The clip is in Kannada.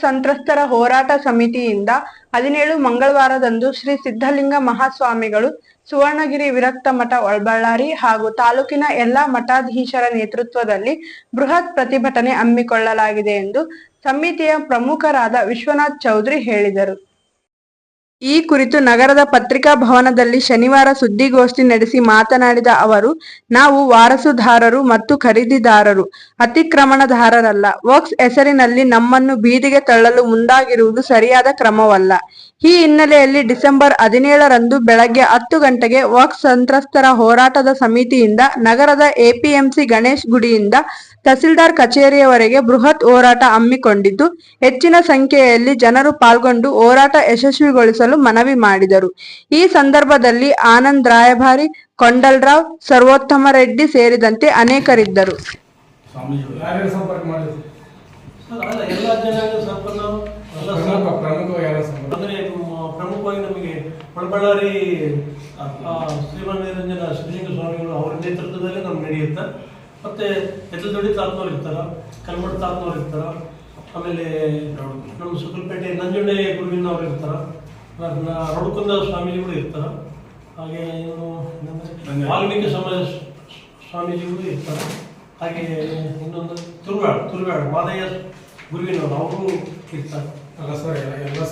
ಸಂತ್ರಸ್ತರ ಹೋರಾಟ ಸಮಿತಿಯಿಂದ ಹದಿನೇಳು ಮಂಗಳವಾರದಂದು ಶ್ರೀ ಸಿದ್ಧಲಿಂಗ ಮಹಾಸ್ವಾಮಿಗಳು ಸುವರ್ಣಗಿರಿ ವಿರಕ್ತ ಮಠ ಒಳಬಳ್ಳಾರಿ ಹಾಗೂ ತಾಲೂಕಿನ ಎಲ್ಲಾ ಮಠಾಧೀಶರ ನೇತೃತ್ವದಲ್ಲಿ ಬೃಹತ್ ಪ್ರತಿಭಟನೆ ಹಮ್ಮಿಕೊಳ್ಳಲಾಗಿದೆ ಎಂದು ಸಮಿತಿಯ ಪ್ರಮುಖರಾದ ವಿಶ್ವನಾಥ್ ಚೌಧರಿ ಹೇಳಿದರು. ಈ ಕುರಿತು ನಗರದ ಪತ್ರಿಕಾ ಭವನದಲ್ಲಿ ಶನಿವಾರ ಸುದ್ದಿಗೋಷ್ಠಿ ನಡೆಸಿ ಮಾತನಾಡಿದ ಅವರು, ನಾವು ವಾರಸುದಾರರು ಮತ್ತು ಖರೀದಿದಾರರು, ಅತಿಕ್ರಮಣದಾರರಲ್ಲ. ವಕ್ಸ್ ಹೆಸರಿನಲ್ಲಿ ನಮ್ಮನ್ನು ಬೀದಿಗೆ ತಳ್ಳಲು ಮುಂದಾಗಿರುವುದು ಸರಿಯಾದ ಕ್ರಮವಲ್ಲ. ಈ ಹಿನ್ನೆಲೆಯಲ್ಲಿ ಡಿಸೆಂಬರ್ ಹದಿನೇಳರಂದು ಬೆಳಗ್ಗೆ ಹತ್ತು ಗಂಟೆಗೆ ವಾಕ್ ಸಂತ್ರಸ್ತರ ಹೋರಾಟದ ಸಮಿತಿಯಿಂದ ನಗರದ ಎಪಿಎಂಸಿ ಗಣೇಶ್ ಗುಡಿಯಿಂದ ತಹಸೀಲ್ದಾರ್ ಕಚೇರಿಯವರೆಗೆ ಬೃಹತ್ ಹೋರಾಟ ಹಮ್ಮಿಕೊಂಡಿದ್ದು ಹೆಚ್ಚಿನ ಸಂಖ್ಯೆಯಲ್ಲಿ ಜನರು ಪಾಲ್ಗೊಂಡು ಹೋರಾಟ ಯಶಸ್ವಿಗೊಳಿಸಲು ಮನವಿ ಮಾಡಿದರು. ಈ ಸಂದರ್ಭದಲ್ಲಿ ಆನಂದ್ ರಾಯಭಾರಿ ಕೊಂಡಲ್ರಾವ್ ಸರ್ವೋತ್ತಮ ರೆಡ್ಡಿ ಸೇರಿದಂತೆ ಅನೇಕರಿದ್ದರು. ಸ್ವಾಮೀಜಿಗಳು ಆ, ಶ್ರೀಮನ್ ನಿರಂಜನ ಸಿದ್ಧಲಿಂಗ ಸ್ವಾಮಿಗಳು ಅವರ ನೇತೃತ್ವದಲ್ಲಿ ನಮ್ಗೆ ನಡೆಯುತ್ತೆ. ಮತ್ತು ಎತ್ತಲದೊಡ್ಡಿ ತಾತ್ನವ್ರು ಇರ್ತಾರೆ ಕಲ್ಮಠ ತಾತ್ನವ್ರು ಇರ್ತಾರೆ ಆಮೇಲೆ ನಮ್ಮ ಸುಕಲ್ಪೇಟೆ ನಂಜುಂಡೆ ಗುರುವಿನವ್ರು ಇರ್ತಾರೆ ಅದನ್ನ ರೌಡಕುಂದ ಸ್ವಾಮೀಜಿಗಳು ಇರ್ತಾರೆ. ಹಾಗೆ ಇವರು ಏನಂದ್ರೆ ವಾಲ್ಮೀಕಿ ಸಮಾಜ ಸ್ವಾಮೀಜಿಗಳು ಇರ್ತಾರೆ. ಹಾಗೆ ಇನ್ನೊಂದು ತುರುಗಾಡು ತುರುಗಾಡು ಮಾದಯ್ಯ ಗುರುವಿನವರು ಅವರು ಇರ್ತಾರೆ. ಅಲ್ಲ ಸರ್ ಎಲ್ಲ ಎಲ್ಲ